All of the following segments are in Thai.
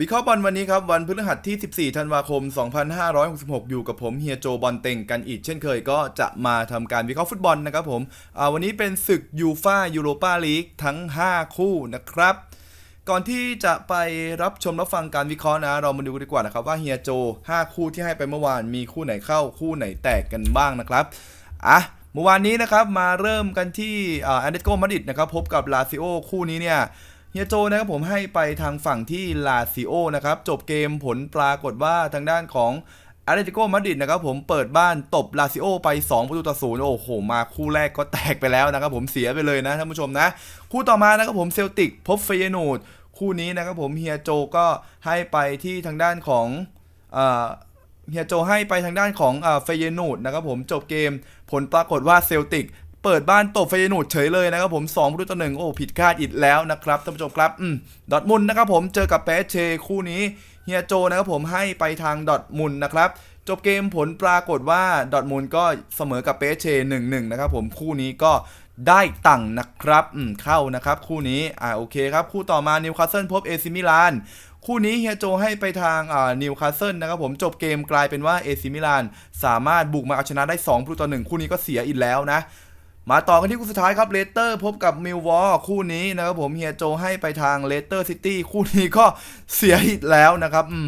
วิเคราะห์บอลวันนี้ครับ วันพฤหัสที่ 14 ธันวาคม 2566 อยู่กับผมเฮียโจบอลเต็งกันอีกเช่นเคยก็จะมาทำการวิเคราะห์ฟุตบอลนะครับผมวันนี้เป็นศึกยูฟายูโรปาลีกทั้ง 5 คู่นะครับ ก่อนที่จะไปรับชมรับฟังการวิเคราะห์นะ เรามาดูกันดีกว่านะครับว่าเฮียโจ 5 คู่ที่ให้ไปเมื่อวานมีคู่ไหนเข้าคู่ไหนแตกกันบ้างนะครับอะเมื่อวานนี้นะครับมาเริ่มกันที่อ่าแอนเดโกมาดริดนะครับพบกับลาซิโอคู่นี้เนี่ย ฮียโจนะครับผมให้ไปทางฝั่งที่ลาซิโอนะครับจบเกมผลปรากฏว่าทางด้านของอาร์เตติโกมาดริดนะครับผมเปิดบ้านตบลาซิโอไป 2 ประตูต่อศูนย์โอ้โห มาคู่แรกก็แตกไปแล้วนะครับผมเสียไปเลยนะท่านผู้ชมนะ คู่ต่อมานะครับผมเซลติกพบเฟยโนดคู่นี้นะครับผมเฮียโจก็ให้ไปที่ทางด้านของเฮียโจให้ไปทางด้านของเฟยนูดนะครับผมจบเกมผลปรากฏว่าเซลติก เปิดบ้านตบเฟยนูดเฉยเลยนะครับผม2ประตูต่อหนึ่งโอ้ผิดคาดอีกแล้วนะครับท่านผู้ชมครับอืมดอทมุนนะครับผมเจอกับเปเชคู่นี้เฮียโจนะครับผมให้ไปทางดอทมุนนะครับจบเกมผลปรากฏว่าดอทมุนก็เสมอกับเปเช1-1นะครับผมคู่นี้ก็ได้ตังนะครับอืมเข้านะครับคู่นี้อ่าโอเคครับคู่ต่อมานิวคาสเซิลพบเอซิมิลานคู่นี้เฮียโจให้ไปทางนิวคาสเซิลนะครับผมจบเกมกลายเป็นว่าเอซิมิลานสามารถบุกมาเอาชนะได้2ประตูต่อ1คู่นี้ก็เสียอีกแล้วนะ มาต่อกันที่คู่สุดท้ายครับเลสเตอร์พบกับมิลวอลคู่นี้นะครับผมเฮียโจให้ไปทางเลสเตอร์ซิตี้คู่นี้ก็เสียอีกแล้วนะครับอื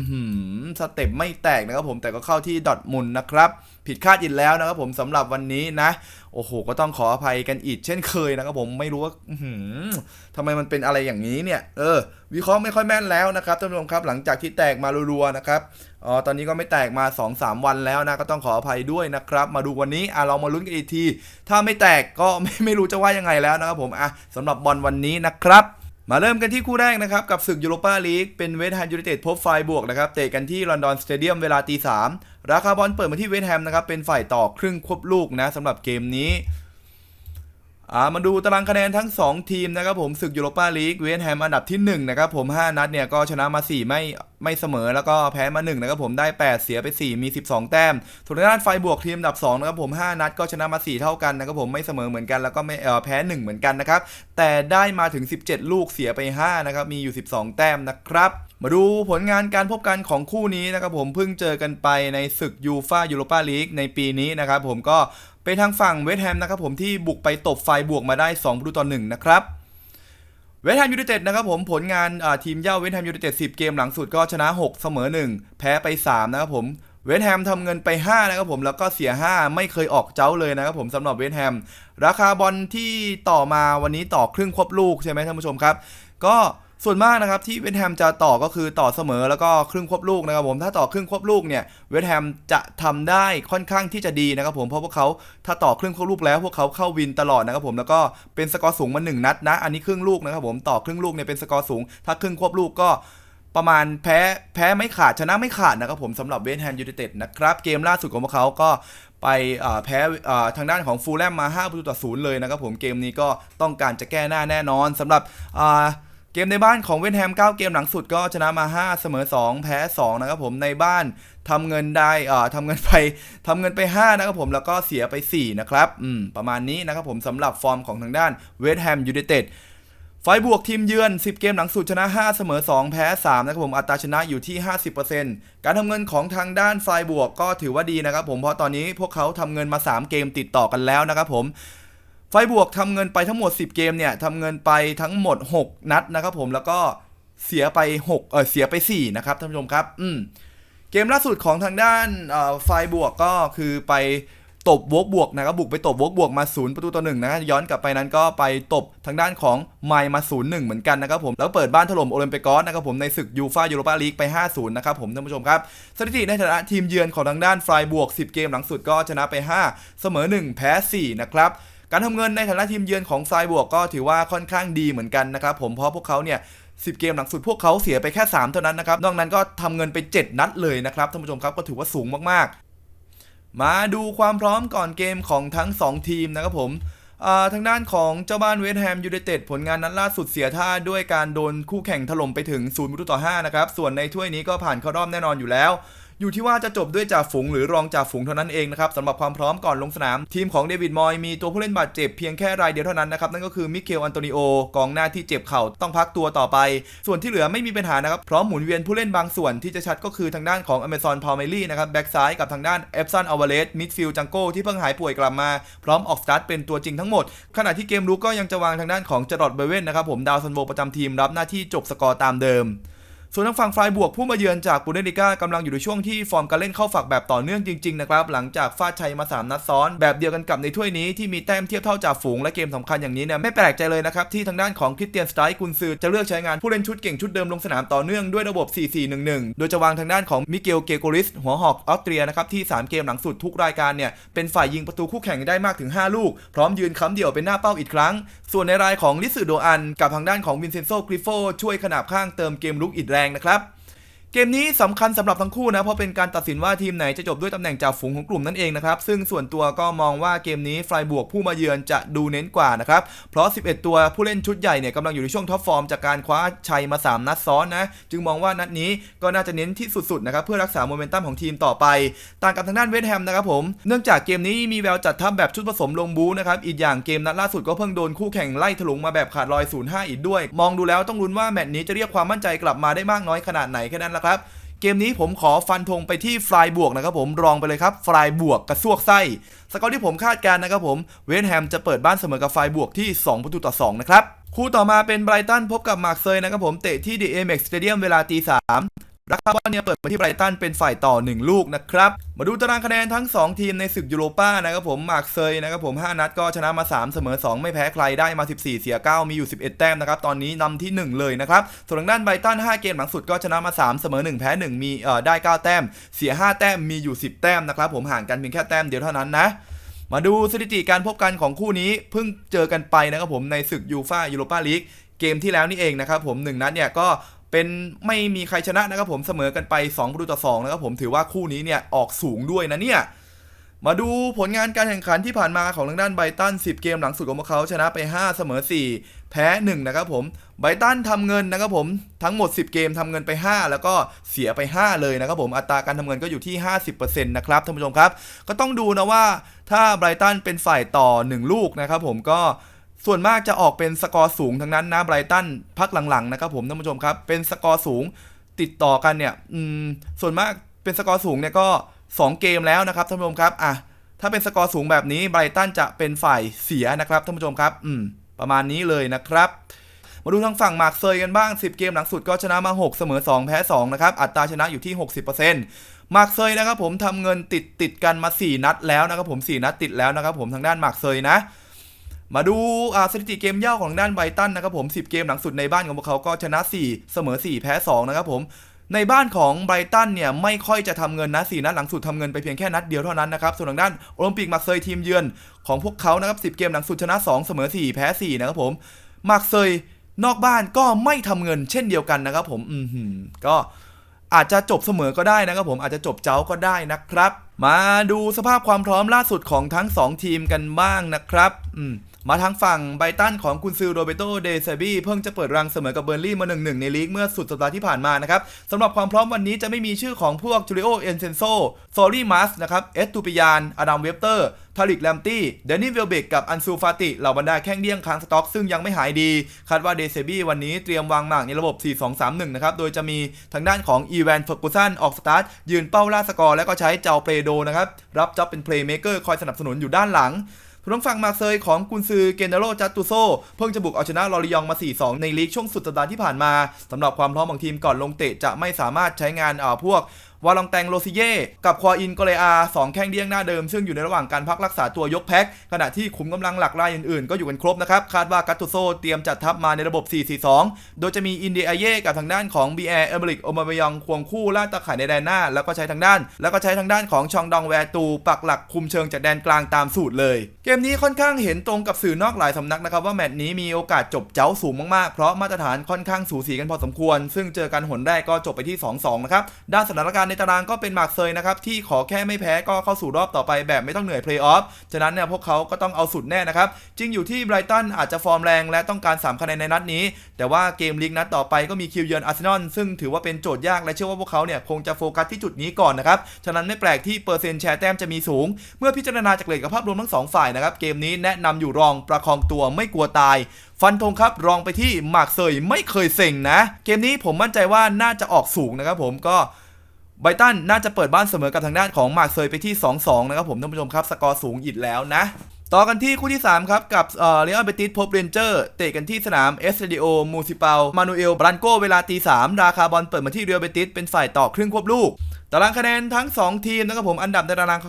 มสเต็ปไม่แตกนะครับผมแต่ก็เข้าที่ดอทมุนนะครับผิดคาดอีกแล้วนะครับผมสำหรับวันนี้นะ โอ้โห ก็ต้องขออภัยกันอีกเช่นเคยนะครับผมไม่รู้ว่าอื้อหือทำไมมันเป็นอะไรอย่างนี้เนี่ย เออ วิเคราะห์ไม่ค่อยแม่นแล้วนะครับท่านผู้ชมครับ หลังจากที่แตกมารัวๆนะครับ อ๋อตอนนี้ก็ไม่แตกมา 2-3 วันแล้วนะ ก็ต้องขออภัยด้วยนะครับ มาดูวันนี้อะเรามาลุ้นกันอีกที ถ้าไม่แตกก็ไม่ไม่รู้จะว่ายังไงแล้วนะครับผมอะสำหรับบอลวันนี้นะครับมาเริ่มกันที่คู่แรกนะครับ กับศึกยูโรปาลีกเป็นเวสต์แฮมยูไนเต็ดพบไฟบวกนะครับ เตะกันที่ลอนดอนสเตเดียมเวลาตีสามราคาบอลเปิดมาที่เวสต์แฮมนะครับ เป็นฝ่ายต่อครึ่งควบลูกนะสำหรับเกมนี้อ่ามาดูตารางคะแนนทั้ง 2 ทีมนะครับผมศึกยูโรปาลีกเวสต์แฮมอันดับที่1นะครับผม 5 นัดเนี่ยก็ชนะมา 4 ไม่ไม่เสมอแล้วก็แพ้มา1นะครับผมได้ 8 เสียไป 4 มี 12 แต้มส่วนทางด้านไฟบวกทีมอันดับ2นะครับผม 5 นัดก็ชนะมา 4 เท่ากันนะครับผมไม่เสมอเหมือนกันแล้วก็ไม่เออแพ้ 1 เหมือนกันนะครับ แต่ได้มาถึง 17 ลูกเสียไป 5 นะครับ มีอยู่ 12 แต้มนะครับมาดูผลงานการพบกันของคู่นี้นะครับผมเพิ่งเจอกันไปในศึกยูฟายูโรปาลีกในปีนี้นะครับผมก็เป็นทางฝั่งเวสต์แฮมนะครับผมที่บุกไปตบไฟบวกมาได้2ประตูต่อ1นะครับ เวสต์แฮมยูไนเต็ดนะครับผมผลงานทีมเย่าเวสต์แฮมยูไนเต็ด10 เกมหลังสุดก็ชนะ 6 เสมอ 1 แพ้ไป 3 นะครับผมเวสต์แฮมทำเงินไป 5 นะครับผมแล้วก็เสีย 5 ไม่เคยออกเจ้าเลยนะครับผมสำหรับเวสต์แฮมราคาบอลที่ต่อมาวันนี้ต่อครึ่งควบลูกใช่ไหมท่านผู้ชมครับ ก็ ส่วนมากนะครับที่เวสต์แฮมจะต่อก็คือต่อเสมอแล้วก็ครึ่งควบลูกนะครับผมถ้าต่อครึ่งควบลูกเนี่ยเวสต์แฮมจะทำได้ค่อนข้างที่จะดีนะครับผมเพราะพวกเขาถ้าต่อครึ่งควบลูกแล้วพวกเขาเข้าวินตลอดนะครับผมแล้วก็เป็นสกอร์สูงมาหนึ่งนัดนะอันนี้ครึ่งลูกนะครับผมต่อครึ่งลูกเนี่ยเป็นสกอร์สูง ถ้าครึ่งควบลูกก็ประมาณแพ้แพ้ไม่ขาดชนะไม่ขาดนะครับผมสำหรับเวสต์แฮมยูไนเต็ดนะครับเกมล่าสุดของพวกเขาก็ไปแพ้ทางด้านของฟูลแลมมา5ประตูต่อศูนย์เลยนะครับผมเกมนี้ก็ต้องการจะแก้หน้าแน่นอนสำหรับ กมในบ้านของเวสต์แฮม 9 เกมหลังสุดก็ชนะมา 5 เสมอ 2 แพ้ 2 นะครับผมในบ้านทำเงินได้อ่าทำเงินไปทำเงินไป 5 นะครับผมแล้วก็เสียไป 4 นะครับอืมประมาณนี้นะครับผมสำหรับฟอร์มของทางด้านเวสต์แฮมยูไนเต็ดไฟบวกทีมเยือน 10 เกมหลังสุดชนะ 5 เสมอ 2 แพ้ 3 นะครับผมอัตราชนะอยู่ที่ 50%การทำเงินของทางด้านไฟบวกก็ถือว่าดีนะครับผมเพราะตอนนี้พวกเขาทำเงินมา 3 เกมติดต่อกันแล้วนะครับผม ไฟบวกทำเงินไปทั้งหมด 10 เกมเนี่ยทำเงินไปทั้งหมด 6 นัดนะครับผมแล้วก็เสียไป6เออเสียไป 4 นะครับท่านผู้ชมครับอืมเกมล่าสุดของทางด้านไฟบวกก็คือไปตบวกบวกนะครับบุกไปตบวกบวกมา0ประตูต่อหนึ่งนะย้อนกลับไปนั้นก็ไปตบทางด้านของไมล์มา0 1เหมือนกันนะครับผมแล้วเปิดบ้านถล่มโอลิมปิกอสนะครับผมในศึกยูฟายูโรปาลีกไป 5-0 นะครับผมท่านผู้ชมครับ สถิติในฐานะทีมเยือนของทางด้านไฟบวก 10 เกมหลังสุดก็ชนะไป 5 เสมอ 1 แพ้ 4 นะครับ การทำเงินในฐานะทีมเยือนของฟลายบวกก็ถือว่าค่อนข้างดีเหมือนกันนะครับผมเพราะพวกเขาเนี่ย10เกมหลังสุดพวกเขาเสียไปแค่ 3 เท่านั้นนะครับ นอกนั้นก็ทำเงินไป 7 นัดเลยนะครับท่านผู้ชมครับก็ถือว่าสูงมากๆ มาดูความพร้อมก่อนเกมของทั้ง 2 ทีมนะครับผมทางด้านของเจ้าบ้านเวสต์แฮมยูไนเต็ดผลงานนัดล่าสุดเสียท่าด้วยการโดนคู่แข่งถล่มไปถึง0ประตูต่อ5นะครับ ส่วนในถ้วยนี้ก็ผ่านเข้ารอบแน่นอนอยู่แล้ว อยู่ที่ว่าจะจบด้วยจ่าฝูงหรือรองจ่าฝูงเท่านั้นเองนะครับสำหรับความพร้อมก่อนลงสนาม ทีมของเดวิดมอยมีตัวผู้เล่นบาดเจ็บเพียงแค่รายเดียวเท่านั้นนะครับนั่นก็คือมิเกลอันโตนิโอกองหน้าที่เจ็บเข่าต้องพักตัวต่อไป ส่วนที่เหลือไม่มีปัญหานะครับพร้อมหมุนเวียนผู้เล่นบางส่วนที่จะชัดก็คือทางด้านของอเมซอนพาวเมลี่นะครับแบ็กซ้ายกับทางด้านเอฟซันอเวเลสมิดฟิลด์จังโก้ที่เพิ่งหายป่วยกลับมา พร้อมออกสตาร์ทเป็นตัวจริงทั้งหมด ขณะที่เกมรุกก็ยังจะวางทางด้านของจรอดเบเว่นนะครับผมดาวซันโวประจำทีมรับหน้าที่จบสกอร์ตามเดิม ส่วนทางฝั่งไฟบวกผู้มาเยือนจากบูเดสลิก้ากำลังอยู่ในช่วงที่ฟอร์มการเล่นเข้าฝักแบบต่อเนื่องจริงๆนะครับหลังจากฟาดชัยมา 3 นัดซ้อน แบบเดียวกันกับในถ้วยนี้ที่มีแต้มเทียบเท่าจ่าฝูงและเกมสำคัญอย่างนี้เนี่ยไม่แปลกใจเลยนะครับที่ทางด้านของคริสเตียนสไตล์กุนซือจะเลือกใช้งานผู้เล่นชุดเก่งชุดเดิมลงสนามต่อเนื่องด้วยระบบ 4-4-1-1 โดยจะวางทางด้านของมิเกลเกโกริสหัวหอกออสเตรียนะครับที่ 3 เกมหลังสุดทุกรายการเนี่ยเป็นฝ่ายยิงประตูคู่แข่งได้มากถึง 5 ลูก พร้อมยืนค้ำเดี่ยวเป็นหน้าเป้าอีกครั้งส่วนในรายของลิสึโดอันกับทางด้านของวินเซนโซกริฟโฟช่วยขนาบข้างเติมเกมลุกอิดแรงนะครับ เกมนี้สำคัญสำหรับทั้งคู่นะเพราะเป็นการตัดสินว่าทีมไหนจะจบด้วยตำแหน่งจ่าฝูงของกลุ่มนั่นเองนะครับซึ่งส่วนตัวก็มองว่าเกมนี้ไฟบวกผู้มาเยือนจะดูเน้นกว่านะครับเพราะ 11 ตัวผู้เล่นชุดใหญ่เนี่ยกำลังอยู่ในช่วงท็อปฟอร์มจากการคว้าชัยมา 3 นัดซ้อนนะจึงมองว่านัดนี้ก็น่าจะเน้นที่สุดๆนะครับเพื่อรักษาโมเมนตัมของทีมต่อไป ต่างกับทางด้านเวสต์แฮมนะครับผมเนื่องจากเกมนี้มีแววจัดทัพแบบชุดผสมลงบูนะครับอีกอย่างเกมนัดล่าสุดก็เพิ่งโดนคู่แข่งไล่ถลุงมาแบบขาดลอย0-5อีกด้วย มองดูแล้วต้องลุ้นว่าแมตช์นี้จะเรียกความมั่นใจกลับมาได้มากน้อยขนาดไหนแค่นั้นะครับ เกมนี้ผมขอฟันธงไปที่ฟลายบวกนะครับผมรองไปเลยครับฟลายบวกกระซวกไส้ สกอร์ที่ผมคาดการณ์นะครับผม เวนแฮมจะเปิดบ้านเสมอกับฟลายบวกที่ 2 ประตูต่อ 2 นะครับ คู่ต่อมาเป็นไบรตันพบกับมาร์เซยนะครับผมเตะที่ดีเอเม็กสเตเดียมเวลาตีสาม รักบอลเนี่ยเปิดมาที่ไบรตันเป็นฝ่ายต่อ 1 ลูกนะครับ มาดูตารางคะแนนทั้ง 2 ทีมในศึกยูโรป้านะครับผมมาร์เซยนะครับผม 5 นัดก็ชนะมา 3 เสมอ 2 ไม่แพ้ใครได้มา 14 เสีย 9 มีอยู่ 11 แต้มนะครับ ตอนนี้นำที่ 1 เลยนะครับ ส่วนทางด้านไบรตัน 5 เกมหลังสุดก็ชนะมา 3 เสมอ 1 แพ้ 1 มีเอ่อได้ 9 แต้ม เสีย 5 แต้มมีอยู่ 10 แต้มนะครับผมห่างกันเพียงแค่แต้มเดียวเท่านั้นนะมาดูสถิติการพบกันของคู่นี้เพิ่งเจอกันไปนะครับผมในศึกยูฟายูโรปาลีกเกมที่แล้วนี่เองนะครับผมหนึ่งนัดเนี่ยก็ เป็นไม่มีใครชนะนะครับผมเสมอกันไป2ประตูต่อ2นะครับผมถือว่าคู่นี้เนี่ยออกสูงด้วยนะเนี่ยมาดูผลงานการแข่งขันที่ผ่านมาของทางด้านไบรตัน 10 เกมหลังสุดของพวกเขาชนะไป 5 เสมอ 4 แพ้ 1 นะครับผม ไบรตันทำเงินนะครับผม ทั้งหมด 10 เกมทำเงินไป 5 แล้วก็เสียไป 5 เลยนะครับผม อัตราการทำเงินก็อยู่ที่ 50%นะครับท่านผู้ชมครับ ก็ต้องดูนะว่าถ้าไบรตันเป็นฝ่ายต่อ 1 ลูกนะครับผมก็ ส่วนมากจะออกเป็นสกอร์สูงทั้งนั้นนะไบรตันพักหลังๆนะครับผมท่านผู้ชมครับ เป็นสกอร์สูงติดต่อกันเนี่ยส่วนมากเป็นสกอร์สูงเนี่ยก็ 2 เกมแล้วนะครับท่านผู้ชมครับอะถ้าเป็นสกอร์สูงแบบนี้ไบรตันจะเป็นฝ่ายเสียนะครับท่านผู้ชมครับ อืม ประมาณนี้เลยนะครับมาดูทางฝั่งมาร์กเซยกันบ้าง 10 เกมหลังสุดก็ชนะมา 6 เสมอ 2 แพ้ 2 นะครับ อัตราชนะอยู่ที่ 60%มาร์กเซยนะครับผมทำเงินติดติดกันมา 4 นัดแล้วนะครับผม 4 นัดติดแล้วนะครับผมทางด้านมาร์กเซยนะ มาดูสถิติเกมเย่าของด้านไบรตันนะครับผม 10 เกมหลังสุดในบ้านของพวกเขาก็ชนะ 4 เสมอ 4 แพ้ 2 นะครับผมในบ้านของไบรตันเนี่ยไม่ค่อยจะทำเงินนะ4นัดหลังสุดทำเงินไปเพียงแค่นัดเดียวเท่านั้นนะครับ ส่วนทางด้านโอลิมปิกมาเซยทีมเยือนของพวกเขานะครับ10เกมหลังสุดชนะ 2 เสมอ 4 แพ้ 4 นะครับผมมาเซยนอกบ้านก็ไม่ทำเงินเช่นเดียวกันนะครับผมอือหือก็อาจจะจบเสมอก็ได้นะครับผมอาจจะจบเจ้าก็ได้นะครับ มาดูสภาพความพร้อมล่าสุดของทั้ง 2 ทีมกันบ้างนะครับอืม มาทางฝั่งไบตันของกุนซือโรเบโตเดซบี้เพิ่งจะเปิดรังเสมอกับเบอร์ลี่มา 1-1 ในลีกเมื่อสุดสัปดาห์ที่ผ่านมานะครับสำหรับความพร้อมวันนี้จะไม่มีชื่อของพวกจูริโอเอนเซนโซโซรี่มัสนะครับเอสตูปิยานอดัมเวบเตอร์ทาริกแลมตี้ เดนนี่เวลเบกกับอันซูฟาติ เหล่าบรรดาแข้งเดี้ยงค้างสต็อกซึ่งยังไม่หายดี คาดว่าเดซบี้วันนี้เตรียมวางหมากในระบบ 4-2-3-1 นะครับ โดยจะมีทางด้านของอีแวนเฟอร์กูสันออกสตาร์ท ยืนเป้าล่าสกอร์ แล้วก็ใช้เจ้าเปโดนะครับ รับจ็อบเป็นเพลย์เมเกอร์คอยสนับสนุนอยู่ด้านหลัง ร้องฝั่งมาเซยของกุนซือเกเนโรจัตตุโซ เพิ่งจะบุกเอาชนะลอริยองมา 4-2 ในลีกช่วงสุดสัปดาห์ที่ผ่านมาสำหรับความพร้อมของทีมก่อนลงเตะจะไม่สามารถใช้งานเอ่อพวก วาลองแตงโรซิเย่กับควาอินโกเลอาสองแข้งเดี้ยงหน้าเดิม ซึ่งอยู่ในระหว่างการพักรักษาตัวยกแพ็คขณะที่ขุมกำลังหลักรายอื่นๆ ก็อยู่กันครบนะครับ คาดว่ากัตตุโซเตรียมจัดทัพมาในระบบ 4-4-2 โดยจะมีอินเดียเย่กับทางด้านของบีแอร์เอเมริกโอมาเบยองควงคู่ล่าตะข่ายในแดนหน้า แล้วก็ใช้ทางด้าน แล้วก็ใช้ทางด้านของชองดองแวตูปักหลักคุมเชิงจากแดนกลางตามสูตรเลย เกมนี้ค่อนข้างเห็นตรงกับสื่อนอกหลายสำนักนะครับว่าแมตช์นี้มีโอกาสจบเจ้าสูงมากๆ เพราะมาตรฐานค่อนข้างสูสีกันพอสมควร ซึ่งเจอกันหนแรกก็จบไปที่ 2-2 นะครับด้านสถานการณ์ในตารางก็เป็นมาร์กเซยนะครับที่ขอแค่ไม่แพ้ก็เข้าสู่รอบต่อไปแบบไม่ต้องเหนื่อยเพลย์ออฟฉะนั้นเนี่ยพวกเขาก็ต้องเอาสุดแน่นะครับจริงอยู่ที่ไบรตันอาจจะฟอร์มแรงและต้องการ3คะแนนในนัดนี้ แต่ว่าเกมลีกนัดต่อไปก็มีคิวเยือนอาร์เซนอลซึ่งถือว่าเป็นโจทย์ยากและเชื่อว่าพวกเขาเนี่ยคงจะโฟกัสที่จุดนี้ก่อนนะครับฉะนั้นไม่แปลกที่เปอร์เซ็นต์แชร์แต้มจะมีสูง เมื่อพิจารณาจากเลทกับภาพรวมทั้งสองฝ่ายนะครับเกมนี้แนะนำอยู่รองประคองตัวไม่กลัวตายฟันธงครับรองไปที่หมากเซยไม่เคยเซ็งนะ เกมนี้ผมมั่นใจว่าน่าจะออกสูงนะครับผมก็ ไบตันน่าจะเปิดบ้านเสมอกับทางด้านของมากเซยไปที่ 2-2 นะครับผมท่านผู้ชมครับ สกอร์สูงอีกแล้วนะ ต่อกันที่คู่ที่ 3 ครับ กับเอ่อเรอัลเบติสพบเรนเจอร์เตะกันที่สนามเอสเดิโอมูซิเปามานูเอลบรันโกเวลาตี3ราคาบอลเปิดมาที่เรอัลเบติสเป็นฝ่ายต่อครึ่งควบลูกตารางคะแนนทั้ง 2 ทีมนะครับผมอันดับในตาราง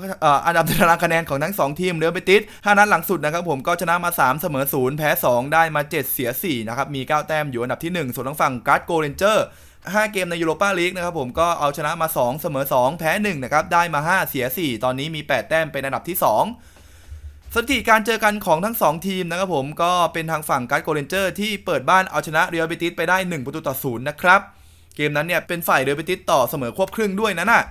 อันดับในตารางคะแนนของทั้ง 2 ทีมเรอัลเบติส5นัดหลังสุดนะครับผมก็ชนะมา 3 เสมอ 0 แพ้ 2 ได้มา 7 เสีย 4 นะครับ มี 9 แต้มอยู่อันดับที่ 1 ส่วนทางฝั่งการ์ดโกเรนเจอร์ 5 เกมในยูโรปาลีกนะครับผมก็เอาชนะมา 2 เสมอ 2 แพ้1นะครับได้มา 5 เสีย 4 ตอนนี้มี 8 แต้มเป็นอันดับที่ 2 สถิติการเจอกันของทั้ง 2 ทีมนะครับผมก็เป็นทางฝั่งการ์ดโกเรนเจอร์ที่เปิดบ้านเอาชนะเรอัลเบติสไปได้ 1 ประตูต่อ0นะครับเกมนั้นเนี่ยเป็นฝ่ายเรอัลเบติสต่อเสมอควบครึ่งด้วยนะน่ะ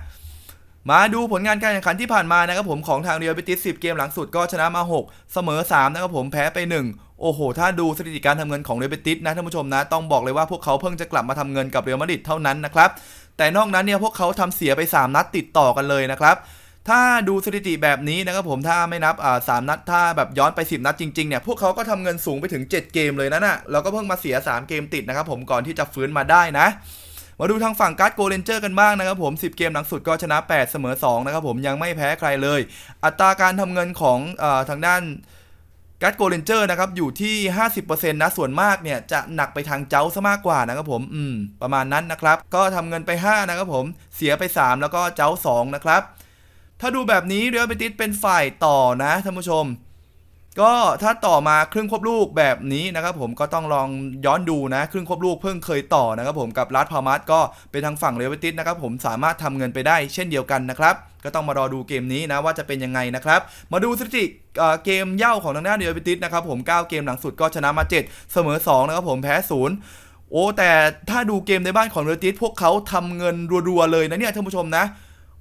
มาดูผลงานการแข่งขันที่ผ่านมานะครับผมของทางเรียลเบติส10 เกมหลังสุดก็ชนะมา 6 เสมอ 3 นะครับผมแพ้ไป 1 โอ้โห ถ้าดูสถิติการทำเงินของเรเบติสนะท่านผู้ชมนะ ต้องบอกเลยว่าพวกเขาเพิ่งจะกลับมาทำเงินกับเรอัลมาดริดเท่านั้นนะครับ แต่นอกนั้นเนี่ยพวกเขาทำเสียไป 3 นัดติดต่อกันเลยนะครับ ถ้าดูสถิติแบบนี้นะครับผม ถ้าไม่นับอ่าสามนัด ถ้าแบบย้อนไป 10 นัดจริงๆ เนี่ย พวกเขาก็ทำเงินสูงไปถึง 7 เกมเลยนะน่ะแล้วก็เพิ่งมาเสีย 3 เกมติดนะครับผม ก่อนที่จะฟื้นมาได้นะมาดูทางฝั่งการ์ดโกเลนเจอร์กันบ้างนะครับผม 10 เกมหลังสุดก็ชนะ 8 เสมอ 2 นะครับผมยังไม่แพ้ใครเลย อัตราการทำเงินของอทางด้าน การ์ดโกเลนเจอร์นะครับอยู่ที่ 50%นะส่วนมากเนี่ยจะหนักไปทางเจ้าซะมากกว่านะครับผมอืมประมาณนั้นนะครับ ก็ทำเงินไป 5 นะครับผมเสียไป 3 แล้วก็เจ้า 2 นะครับ ถ้าดูแบบนี้เรียลเบติสเป็นฝ่ายต่อนะท่านผู้ชม ก็ถ้าต่อมาครึ่งควบลูกแบบนี้นะครับผมก็ต้องลองย้อนดูนะครึ่งควบลูกเพิ่งเคยต่อนะครับผมกับรัฐพามัสก็เป็นทางฝั่งเรเวติสนะครับผมสามารถทำเงินไปได้เช่นเดียวกันนะครับก็ต้องมารอดูเกมนี้นะว่าจะเป็นยังไงนะครับ มาดูสถิติเกมเย่าของทางด้านเรเวติสนะครับผม 9 เกมหลังสุดก็ชนะมา 7 เสมอ 2 นะครับผมแพ้0โอ้แต่ถ้าดูเกมในบ้านของเรเวติสพวกเขาทำเงินรัวๆเลยนะเนี่ยท่านผู้ชมนะ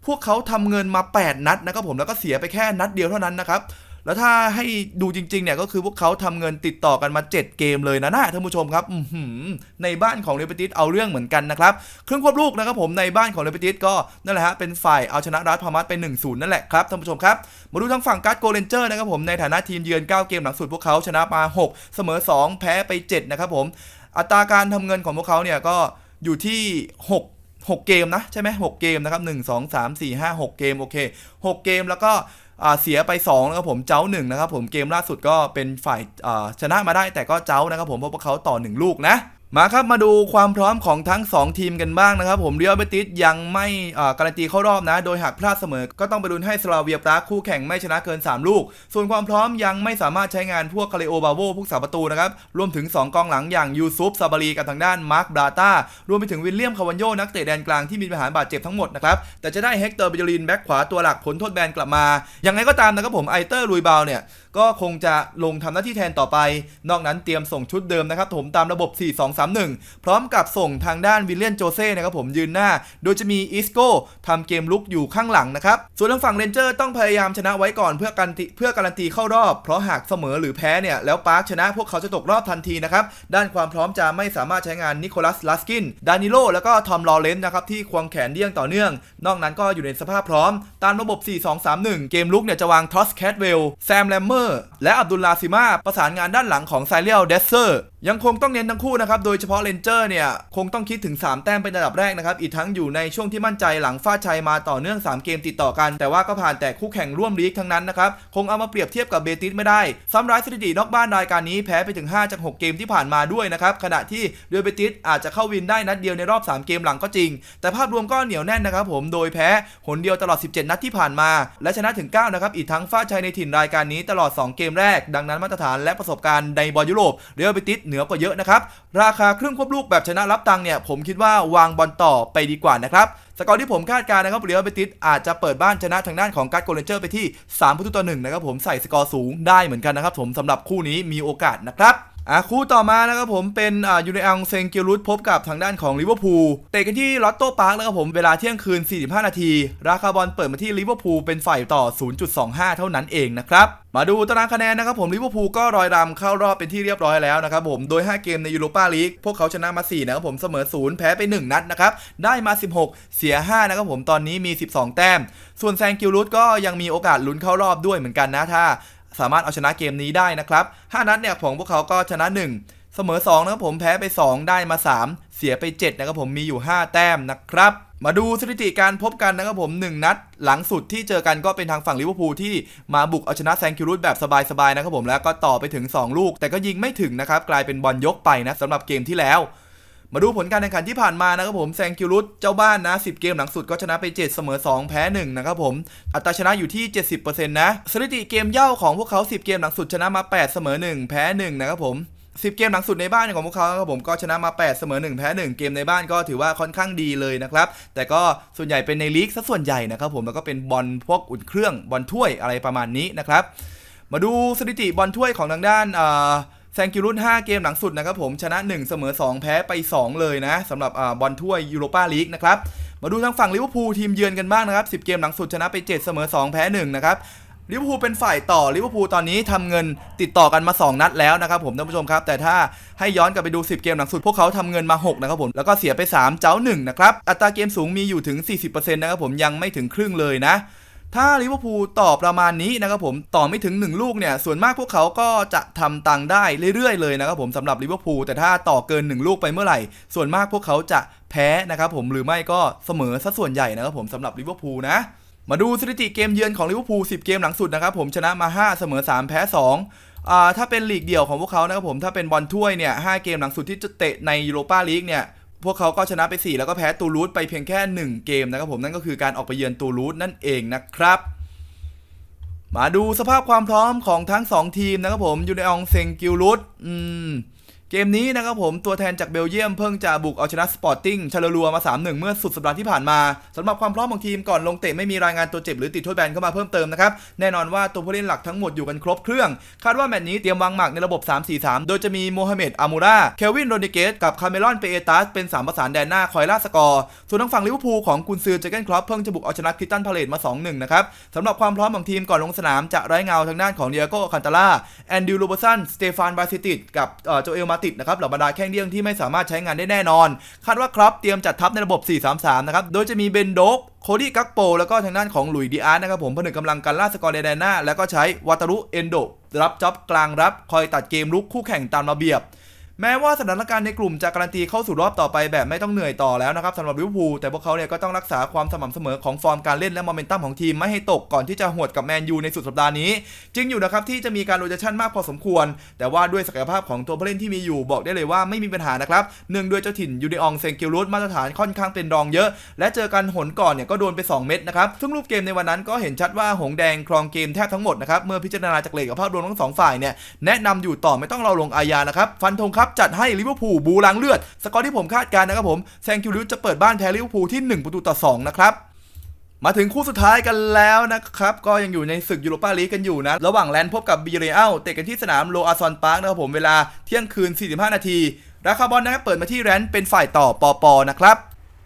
พวกเขาทำเงินมา 8 นัดนะครับผมแล้วก็เสียไปแค่นัดเดียวเท่านั้นนะครับ แล้วถ้าให้ดูจริงๆเนี่ยก็คือพวกเขาทำเงินติดต่อกันมา 7 เกมเลยนะนะท่านผู้ชมครับในบ้านของเรเปติสเอาเรื่องเหมือนกันนะครับเครึ่องควบลูกนะครับผมในบ้านของเรเปติสก็นั่นแหละฮะเป็นฝ่ายเอาชนะรัฐพามัสไป1-0นั่นแหละครับท่านผู้ชมครับมาดูทางฝั่งการ์ดโกเลนเจอร์นะครับผมในฐานะทีมเยือน 9 เกมหลังสุดพวกเขาชนะมา 6 เสมอ 2 แพ้ไป 7 นะครับผมอัตราการทำเงินของพวกเขาเนี่ยก็อยู่ที่ 6 6 เกมนะ ใช่ไหม6เกมนะครับ1 2 3 4 5 6เกม โอเค6เกมแล้วก็ เสียไป2นะครับผมเจ้า1นะครับผมเกมล่าสุดก็เป็นฝ่ายชนะมาได้แต่ก็เจ้านะครับผมเพราะพวกเขาต่อ 1 ลูกนะ มาครับมาดูความพร้อมของทั้ง 2 ทีมกันบ้างนะครับ ผมเรียลเบติสยังไม่อ่าการันตีเข้ารอบนะ โดยหากพลาดเสมอ ก็ต้องไปลุ้นให้สลาเวียปรากคู่แข่งไม่ชนะเกิน 3 ลูก ส่วนความพร้อมยังไม่สามารถใช้งานพวกคาริโอบาโวผู้สาประตูนะครับ รวมถึง 2 กองหลังอย่างยูซุปซาบารีกับทางด้านมาร์คบราต้ารวมไปถึงวิลเลียมคาวันโยนักเตะแดนกลางที่มีปัญหาบาดเจ็บทั้งหมดนะครับแต่จะได้เฮกเตอร์เบเจลินแบ็คขวาตัวหลักผลโทษแบนกลับมาย่างไรก็ตามนะครับผมไอเตอร์ลุยบาวเนี่ยก็คงจะลงทำหน้าที่แทนต่อไป นอกนั้นเตรียมส่งชุดเดิมนะครับผมตามระบบ 4-2-3-1 พร้อมกับส่งทางด้านวิลเลียนโจเซ่นะครับผมยืนหน้า โดยจะมีอิสโก้ทำเกมลุกอยู่ข้างหลังนะครับ ส่วนทางฝั่งเรนเจอร์ต้องพยายามชนะไว้ก่อนเพื่อการันเพื่อการันตีเข้ารอบ เพราะหากเสมอหรือแพ้เนี่ยแล้วปาร์คชนะพวกเขาจะตกรอบทันทีนะครับ ด้านความพร้อมจะไม่สามารถใช้งานนิโคลัสลาสกิน ดานิโลแล้วก็ทอมลอเรนซ์นะครับที่ควงแขนเดี่ยงต่อเนื่อง นอกนั้นก็อยู่ในสภาพพร้อม ตามระบบ 4-2-3-1 เกมลุกเนี่ยจะวางทอสแคทเวลแซมแลมเมอร์และอับดุลลาซิมาประสานงานด้านหลังของไซเลียลเดสเซอร์ยังคงต้องเน้นทั้งคู่นะครับ โดยเฉพาะเลนเจอร์เนี่ย คงต้องคิดถึง 3 แต้มเป็นระดับแรกนะครับ อีกทั้งอยู่ในช่วงที่มั่นใจหลังฟาดชัยมาต่อเนื่อง 3 เกมติดต่อกัน แต่ว่าก็ผ่านแต่คู่แข่งร่วมลีกทั้งนั้นนะครับ คงเอามาเปรียบเทียบกับเบติสไม่ได้ซ้ำร้ายสถิตินอกบ้านรายการนี้แพ้ไปถึง 5 จาก 6 เกมที่ผ่านมาด้วยนะครับ ขณะที่เรอัลเบติสอาจจะเข้าวินได้นัดเดียวในรอบ 3 เกมหลังก็จริง แต่ภาพรวมก็เหนียวแน่นนะครับผมโดยแพ้หนเดียวตลอด 17 นัดที่ผ่านมา และชนะถึง 9 นะครับอีกทั้งฟาดชัยในถิ่นรายการนี้ตลอด 2 เกมแรก ดังนั้นมาตรฐานและประสบการณ์ในบอลยุโรปเรอัลเบติสเหนือกว่าเยอะนะครับ ราคาครึ่งควบลูกแบบชนะรับตังเนี่ยผมคิดว่าวางบอลต่อไปดีกว่านะครับสกอร์ที่ผมคาดการณ์นะครับเรียลเบติสอาจจะเปิดบ้านชนะทางด้านของการ์ดโกลเนเจอร์ไปที่3ประตูต่อ1นะครับผมใส่สกอร์สูงได้เหมือนกันนะครับผมสำหรับคู่นี้มีโอกาสนะครับ อะคู่ต่อมานะครับผมเป็นอ่ายูเนอังเซงเกิลรุตพบกับทางด้านของลิเวอร์พูลเตะกันที่ลอตโต้พาร์คนะครับผมเวลาเที่ยงคืน 45 นาที ราคาบอลเปิดมาที่ลิเวอร์พูลเป็นฝ่ายต่อ 0.25 เท่านั้นเองนะครับมาดูตารางคะแนนนะครับผมลิเวอร์พูลก็รอยรำเข้ารอบเป็นที่เรียบร้อยแล้วนะครับผมโดย 5 เกมในยูโรปาลีกพวกเขาชนะมา 4 นะครับผมเสมอ 0 แพ้ไป 1 นัดนะครับได้มา 16 เสีย 5 นะครับผมตอนนี้มี 12 แต้ม ส่วนแซงกิลรุตก็ยังมีโอกาสลุ้นเข้ารอบด้วยเหมือนกันนะถ้า สามารถเอาชนะเกมนี้ได้นะครับ 5 นัดเนี่ยของพวกเขาก็ชนะ 1 เสมอ2นะครับผมแพ้ไป 2 ได้มา 3 เสียไป 7 นะครับผมมีอยู่ 5 แต้มนะครับมาดูสถิติการพบกันนะครับผม 1 นัดหลังสุดที่เจอกันก็เป็นทางฝั่งลิเวอร์พูลที่มาบุกเอาชนะแซงคิวรุตแบบสบายๆนะครับผมแล้วก็ต่อไปถึง 2 ลูก แต่ก็ยิงไม่ถึงนะครับกลายเป็นบอลยกไปนะสำหรับเกมที่แล้ว มาดูผลการแข่งขันที่ผ่านมานะครับผมแซงคิวรุตเจ้าบ้านนะ 10 เกมหลังสุดก็ชนะไป 7 เสมอ 2 แพ้ 1 นะครับผม อัตราชนะอยู่ที่ 70%นะสถิติเกมเย่าของพวกเขา 10 เกมหลังสุดชนะมา 8 เสมอ 1 แพ้ 1 นะครับผม10 เกมหลังสุดในบ้านของพวกเขาครับผมก็ชนะมา 8 เสมอ 1 แพ้ 1 เกมในบ้านก็ถือว่าค่อนข้างดีเลยนะครับ แต่ก็ส่วนใหญ่เป็นในลีกซะส่วนใหญ่นะครับผมแล้วก็เป็นบอลพวกอุ่นเครื่องบอลถ้วยอะไรประมาณนี้นะครับมาดูสถิติบอลถ้วยของทางด้านอ่า ซงกิรุน5 เกมหลังสุดนะครับผมชนะ 1 เสมอ 2 แพ้ไป 2 เลยนะสำหรับอ่าบอลถ้วยยูโรปาลีกนะครับมาดูทางฝั่งลิเวอร์พูลทีมเยือนกันบ้างนะครับ 10 เกมหลังสุดชนะไป 7 เสมอ 2 แพ้ 1 นะครับลิเวอร์พูลเป็นฝ่ายต่อลิเวอร์พูลตอนนี้ทำเงินติดต่อกันมา 2 นัดแล้วนะครับผมท่านผู้ชมครับ แต่ถ้าให้ย้อนกลับไปดู 10 เกมหลังสุด พวกเขาทำเงินมา 6 นะครับผมแล้วก็เสียไป 3 เจ้า1นะครับอัตราเกมสูงมีอยู่ถึง 40%นะครับผมยังไม่ถึงครึ่งเลยนะ ถ้าลิเวอร์พูลต่อประมาณนี้นะครับผมต่อไม่ถึง 1 ลูกเนี่ยส่วนมากพวกเขาก็จะทำตังค์ได้เรื่อยๆเลยนะครับผมสำหรับลิเวอร์พูลแต่ถ้าต่อเกิน 1 ลูกไปเมื่อไหร่ ส่วนมากพวกเขาจะแพ้นะครับผมหรือไม่ก็เสมอซะส่วนใหญ่นะครับผมสำหรับลิเวอร์พูลนะมาดูสถิติเกมเยือนของลิเวอร์พูล10 เกมหลังสุดนะครับผมชนะมา 5 เสมอ 3 แพ้2อ่าถ้าเป็นลีกเดี่ยวของพวกเขานะครับผมถ้าเป็นบอลถ้วยเนี่ย5เกมหลังสุดที่จะเตะในยูโรปาลีกเนี่ย พวกเขาก็ชนะไป 4 แล้วก็แพ้ตูรูสไปเพียงแค่ 1 เกมนะครับผมนั่นก็คือการออกไปเยือนตูรูสนั่นเองนะครับ มาดูสภาพความพร้อมของทั้ง 2 ทีมนะครับผมยูไนองเซงกิลรุสอืม เกมนี้นะครับผมตัวแทนจากเบลเยียมเพิ่งจะบุกเอาชนะสปอร์ติ้งชาลลัวมา 3-1 เมื่อสุดสัปดาห์ที่ผ่านมาสำหรับความพร้อมของทีมก่อนลงเตะไม่มีรายงานตัวเจ็บหรือติดโทษแบนเข้ามาเพิ่มเติมนะครับ แน่นอนว่าตัวผู้เล่นหลักทั้งหมดอยู่กันครบเครื่อง คาดว่าแมตช์นี้เตรียมวางหมากในระบบ 3-4-3 โดยจะมีโมฮัมเหม็ดอามูราเควินโรดิเกสกับคาเมรอนเปเอตัสเป็นสามประสานแดนหน้าคอยล่าสกอร์ส่วนทางฝั่งลิเวอร์พูลของกุนซือเจเกนครอปเพิ่งจะบุกเอาชนะคริสตันพาเลตมา2-1นะครับสำหรับความพร้อมของทีมก่อนลงสนามจะไร้เงาทางด้านของเดียโก้คันตาล่าแอนดิวโรเบสันสเตฟานบาซิติดกับโจเอลมาติดนะครับเหล่าบรรดาแข้งเดี่ยงที่ไม่สามารถใช้งานได้แน่นอน คาดว่าครับเตรียมจัดทัพในระบบ 4-3-3 นะครับ โดยจะมีเบนโดกโคดี้กักโป แล้วก็ทางด้านของหลุยดีอาร์ตนะครับผมผนึกกำลังกันล่าสกอร์เดนหน้า แล้วก็ใช้วัตารุเอนโดรับจ็อบกลางรับ คอยตัดเกมลุกคู่แข่งตามระเบียบ แม้ว่าสถานการณ์ในกลุ่มจะการันตีเข้าสู่รอบต่อไปแบบไม่ต้องเหนื่อยต่อแล้วนะครับสำหรับลิเวอร์พูลแต่พวกเขาเนี่ยก็ต้องรักษาความสม่ำเสมอของฟอร์มการเล่นและโมเมนตัมของทีมไม่ให้ตกก่อนที่จะหวดกับแมนยูในสุดสัปดาห์นี้จริงอยู่นะครับที่จะมีการโรเตชันมากพอสมควร แต่ว่าด้วยศักยภาพของตัวผู้เล่นที่มีอยู่บอกได้เลยว่าไม่มีปัญหานะครับเนื่องด้วยเจ้าถิ่นยูเดอองเซงกิลรูดมาตรฐานค่อนข้างเป็นรองเยอะ และเจอกันหนก่อนเนี่ยก็โดนไป 2 เม็ดนะครับซึ่งรูปเกมในวันนั้นก็เห็นชัดว่าหงแดงครองเกมแทบทั้งหมดนะครับเมื่อพิจารณาจากเลขกับภาพรวมทั้งสองฝ่ายเนี่ยแนะนำอยู่ต่อไม่ต้องเราลงอาญานะครับฟันธงครับจัดให้ลิเวอร์พูลบูรังเลือด สกอร์ที่ผมคาดการณ์นะครับผมแซงคิวริวจะเปิดบ้านแพ้ลิเวอร์พูลที่ 1 ประตูต่อ 2 นะครับมาถึงคู่สุดท้ายกันแล้วนะครับ ก็ยังอยู่ในศึกยูโรปาลีกกันอยู่นะ ระหว่างแลนด์พบกับบีเรอัลเตะกันที่สนามโลอาซอนพาร์คนะครับผมเวลาเที่ยงคืน 45 นาที ราคาบอลนะครับเปิดมาที่แรนด์เป็นฝ่ายต่อปอปอนะครับ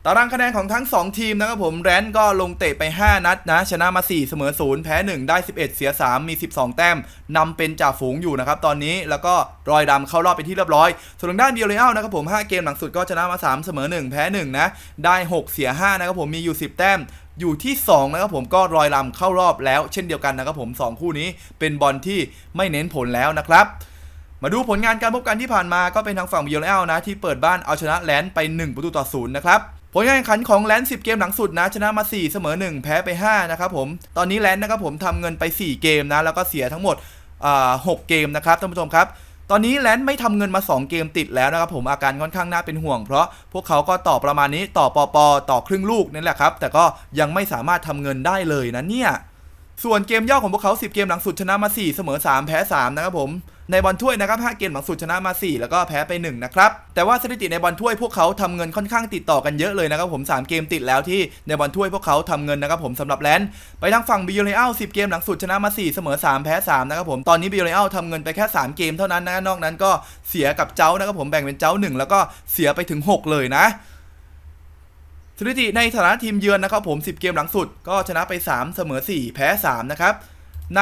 ตารางคะแนนของทั้ง 2 ทีมนะครับผมแรนด์ก็ลงเตะไป 5 นัดนะ ชนะมา 4 เสมอ 0 แพ้ 1 ได้ 11 เสีย 3 มี 12 แต้มนำเป็นจ่าฝูงอยู่นะครับ ตอนนี้แล้วก็รอยดำเข้ารอบเป็นที่เรียบร้อย ส่วนทางด้านเบียร์เรอัลนะครับผม 5 เกมหลังสุดก็ชนะมา 3 เสมอ 1 แพ้ 1 นะ ได้ 6 เสีย 5 นะครับผมมีอยู่ 10 แต้มอยู่ที่ 2 นะครับผมก็รอยลำเข้ารอบแล้ว เช่นเดียวกันนะครับผม 2 คู่นี้เป็นบอลที่ไม่เน้นผลแล้วนะครับมาดูผลงานการพบกันที่ผ่านมาก็เป็นทางฝั่งเบิโอเลลนะที่เปิดบ้านเอาชนะแลนด์ไป 1 ประตูต่อศูนย์นะครับ ผลการแข่งขันของแลนด์10 เกมหลังสุดนะชนะมา 4 เสมอ 1 แพ้ไป 5 นะครับผม ตอนนี้แลนด์นะครับผมทำเงินไป 4 เกมนะ แล้วก็เสียทั้งหมดอ่า6เกมนะครับท่านผู้ชมครับ ตอนนี้แลนด์ไม่ทำเงินมา 2 เกมติดแล้วนะครับผมอาการค่อนข้างน่าเป็นห่วง เพราะพวกเขาก็ต่อประมาณนี้ต่อปอปอต่อครึ่งลูกนั่แหละครับ แต่ก็ยังไม่สามารถทำเงินได้เลยนะเนี่ยส่วนเกมย่อของพวกเขา 10 เกมหลังสุดชนะมา 4 เสมอ 3 แพ้ 3 นะครับผม ในบอลถ้วยนะครับ5เกมหลังสุดชนะมา 4 แล้วก็แพ้ไป1นะครับแต่ว่าสถิติในบอลถ้วยพวกเขาทำเงินค่อนข้างติดต่อกันเยอะเลยนะครับผม 3 เกมติดแล้วที่ในบอลถ้วยพวกเขาทำเงินนะครับผมสำหรับแลนด์ไปทางฝั่งบิโอเรอัล10 เกมหลังสุดชนะมา 4 เสมอ 3 แพ้ 3 นะครับผมตอนนี้บิโอเรอัลทำเงินไปแค่ 3 เกมเท่านั้นนะนอกนั้นก็เสียกับเจ้านะครับผมแบ่งเป็นเจ้า 1 แล้วก็เสียไปถึง 6 เลยนะสถิติในฐานะทีมเยือนนะครับผม 10 เกมหลังสุดก็ชนะไป 3 เสมอ 4 แพ้ 3 นะครับ ใน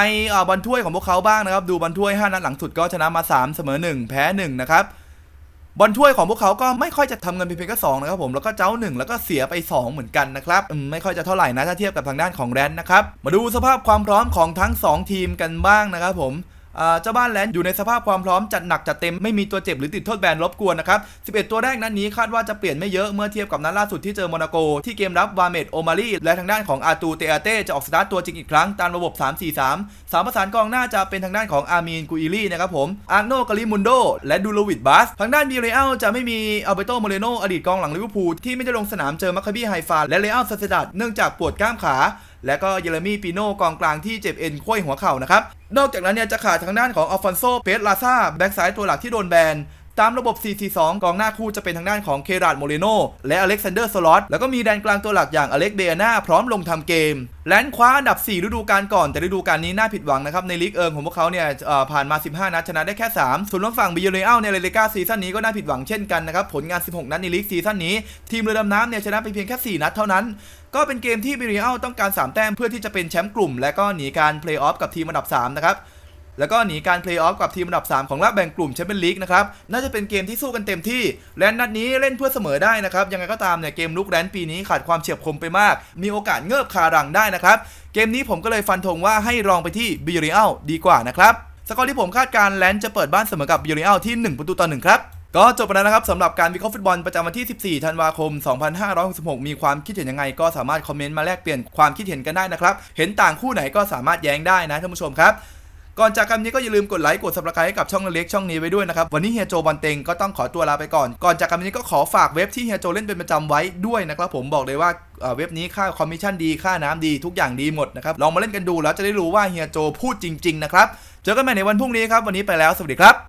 บอลถ้วยของพวกเขาบ้างนะครับ ดูบอลถ้วย 5 นัดหลังสุดก็ชนะมา 3 เสมอ 1 แพ้ 1 นะครับบอลถ้วยของพวกเขาก็ไม่ค่อยจะทำเงินเพียงแค่สองนะครับผมแล้วก็เจ้าหนึ่งแล้วก็เสียไป 2 เหมือนกันนะครับไม่ค่อยจะเท่าไหร่นะถ้าเทียบกับทางด้านของแรนนะครับมาดูสภาพความพร้อมของทั้ง 2 ทีมกันบ้างนะครับผม เจ้าบ้านแลนด์อยู่ในสภาพความพร้อมจัดหนักจัดเต็มไม่มีตัวเจ็บหรือติดโทษแบนรบกวนนะครับ 11 ตัวแรกนัดนี้คาดว่าจะเปลี่ยนไม่เยอะเมื่อเทียบกับนัดล่าสุดที่เจอโมนาโก ที่เกมรับวาเมดโอมารีและทางด้านของอาตูเตอาเต้จะออกสตาร์ทตัวจริงอีกครั้งตามระบบ 3-4-3สามประสานกองหน้าจะเป็นทางด้านของอามีนกุอิลี่นะครับผมอาร์โนกาลิมุนโดและดูโลวิดบัสทางด้านบีเรอัลจะไม่มีอัลเบโตโมเรโนอดีตกองหลังลิเวอร์พูลที่ไม่ได้ลงสนามเจอมัคคาบี้ไฮฟาและเรอัลซาเซดัดเนื่องจากปวดกล้ามขา และก็เยเรมี่ปิโน่กองกลางที่เจ็บเอ็นควยหัวเข่านะครับ นอกจากนั้นเนี่ยจะขาดทางด้านของอัลฟอนโซ เปสลาซาแบ็กซ้ายตัวหลักที่โดนแบน ตามระบบ 4-4-2 กองหน้าคู่จะเป็นทางด้านของเคราดโมเรโนและอเล็กซานเดอร์สล็อตแล้วก็มีแดนกลางตัวหลักอย่างอเล็กเบอาน่าพร้อมลงทำเกม แลนด์คว้าอันดับ 4 ฤดูกาลก่อน แต่ฤดูกาลนี้น่าผิดหวังนะครับ ในลีกเอิงของพวกเขาเนี่ยผ่านมา 15 นัดชนะได้แค่ 3 ส่วนทางฝั่งบิโยเรอัลในเลิกาซีซั่นนี้ก็น่าผิดหวังเช่นกันนะครับผลงาน 16 นัดในลีกซีซั่นนี้ ทีมเรือดำน้ำเนี่ยชนะไปเพียงแค่ 4 นัดเท่านั้นก็เป็นเกมที่บิโยเรอัลต้องการ 3 แต้มเพื่อที่จะเป็นแชมป์กลุ่ม และก็หนีการเพลย์ออฟกับทีมอันดับ 3 นะครับ แล้วก็หนีการเพลย์ออฟกับทีมอันดับ 3 ของรอบแบ่งกลุ่มแชมเปี้ยนลีกนะครับ น่าจะเป็นเกมที่สู้กันเต็มที่ และนัดนี้เล่นเพื่อเสมอได้นะครับ ยังไงก็ตามเนี่ยเกมลุกแรนปีนี้ขาดความเฉียบคมไปมาก มีโอกาสเงิบคารังได้นะครับ เกมนี้ผมก็เลยฟันธงว่าให้ลองไปที่บิเรียลดีกว่านะครับ สกอร์ที่ผมคาดการ์แลนด์จะเปิดบ้านเสมอกับบิเรียลที่ 1 ประตูต่อ1ครับก็จบไปแล้วนะครับสำหรับการวิเคราะห์ฟุตบอลประจำวันที่ 14 ธันวาคม 2566 มีความคิดเห็นยังไง ก็สามารถคอมเมนต์มาแลกเปลี่ยนความคิดเห็นกันได้นะครับ เห็นต่างคู่ไหนก็สามารถแย้งได้นะท่านผู้ชมครับ ก่อนจากกันนี้ก็อย่าลืมกดไลค์กดสับสไครต์ให้กับช่องเล็กช่องนี้ไว้ด้วยนะครับ วันนี้เฮียโจบอลเต็งก็ต้องขอตัวลาไปก่อน ก่อนจากกันนี้ก็ขอฝากเว็บที่เฮียโจเล่นเป็นประจำไว้ด้วยนะครับผมบอกเลยว่าเอ่อเว็บนี้ค่าคอมมิชชั่นดีค่าน้ำดีทุกอย่างดีหมดนะครับลองมาเล่นกันดูแล้วจะได้รู้ว่าเฮียโจพูดจริงๆนะครับเจอกันใหม่ในวันพรุ่งนี้ครับวันนี้ไปแล้วสวัสดีครับ